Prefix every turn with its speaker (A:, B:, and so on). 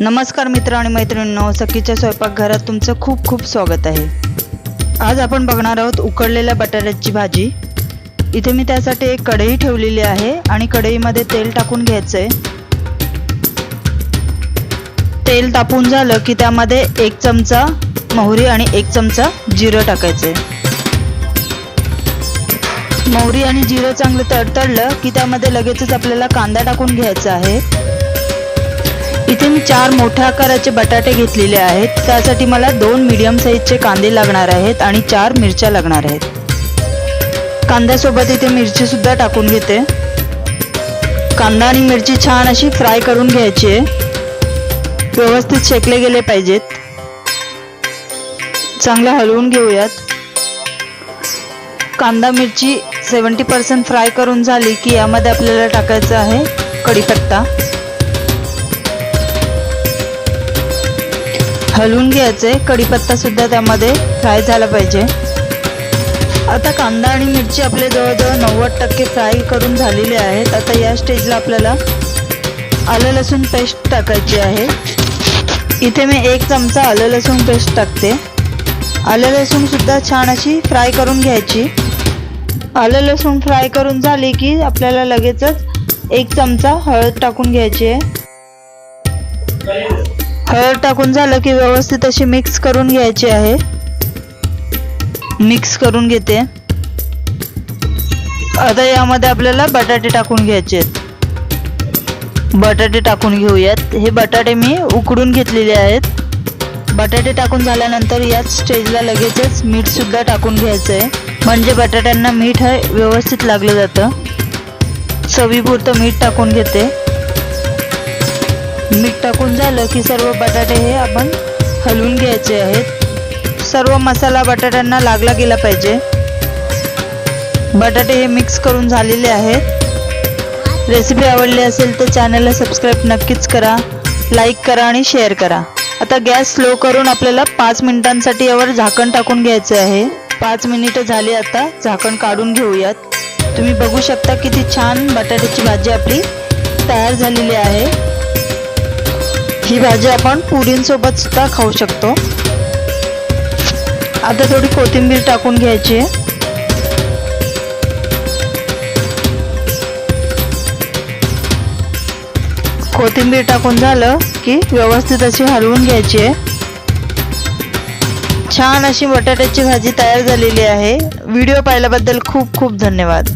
A: नमस्कार मित्र आणि मैत्रिणींनो सखीच्या स्वयंपाकघरात तुमचं खूप खूप स्वागत आहे. आज आपण बघणार आहोत उकडलेल्या बटाट्याची भाजी. इथे मी त्यासाठी एक कढई ठेवलेली आहे आणि कढईमध्ये तेल टाकून घ्यायचं आहे तेल तापून झालं की त्यामध्ये एक चमचा मोहरी आणि एक चमचा जिरं टाकायचं आहे मोहरी आणि जिरं चांगलं तडतडलं की त्यामध्ये लगेचच आपल्याला कांदा टाकून घ्यायचा आहे. इथे मी चार मोठ्या आकाराचे बटाटे घेतलेले आहेत. त्यासाठी मला दोन मीडियम साईजचे कांदे लागणार आहेत आणि चार मिरच्या लागणार आहेत. कांद्यासोबत इथे मिरचीसुद्धा टाकून घेते. कांदा आणि मिरची छान अशी फ्राय करून घ्यायची आहे. व्यवस्थित शेकले गेले पाहिजेत. चांगलं हलवून घेऊयात. कांदा मिरची सेवन्टी पर्सेंट फ्राय करून झाली की यामध्ये आपल्याला टाकायचं आहे कढीपत्ता. हलवून घ्यायचे. आहे कढीपत्तासुद्धा त्यामध्ये फ्राय झाला पाहिजे. आता कांदा आणि मिरची आपले जवळजवळ नव्वद टक्के फ्राय करून झालेले आहेत. आता या स्टेजला आपल्याला आलं लसूण पेस्ट टाकायची आहे. इथे मी एक चमचा आलं लसूण पेस्ट टाकते. आलं लसूणसुद्धा छान अशी फ्राय करून घ्यायची. आलं लसूण फ्राय करून झाली की आपल्याला लगेचच एक चमचा हळद टाकून घ्यायची आहे. हळद टाकून झालं की व्यवस्थित अशी मिक्स करून घ्यायची आहे. मिक्स करून घेते. आता यामध्ये आपल्याला बटाटे टाकून घ्यायचे आहेत. बटाटे टाकून घेऊयात. हे बटाटे मी उकडून घेतलेले आहेत. बटाटे टाकून झाल्यानंतर याच स्टेजला लगेचच मीठसुद्धा टाकून घ्यायचं आहे म्हणजे बटाट्यांना मीठ हे व्यवस्थित लागलं जातं. चवीपुरतं मीठ टाकून घेते. मीठ टाकून झालं की सर्व बटाटे हे आपण हलवून घ्यायचे आहेत. सर्व मसाला बटाट्यांना लागला गेला पाहिजे. बटाटे हे मिक्स करून झालेले आहेत. रेसिपी आवडली असेल तर चॅनलला सबस्क्राईब नक्कीच करा. लाईक करा आणि शेअर करा. आता गॅस स्लो करून आपल्याला पाच मिनिटांसाठी यावर झाकण टाकून घ्यायचं आहे. पाच मिनिटं झाली आता झाकण काढून घेऊयात. तुम्ही बघू शकता किती छान बटाट्याची भाजी आपली तयार झालेली आहे. ही भाजी आपण पुरींसोबत सुद्धा खाऊ शकतो. आता थोडी कोथिंबीर टाकून घ्यायची. आहे कोथिंबीर टाकून झालं की व्यवस्थित अशी हलवून घ्यायची आहे. छान अशी बटाट्याची भाजी तयार झालेली आहे. व्हिडिओ पाहिल्याबद्दल खूप खूप धन्यवाद.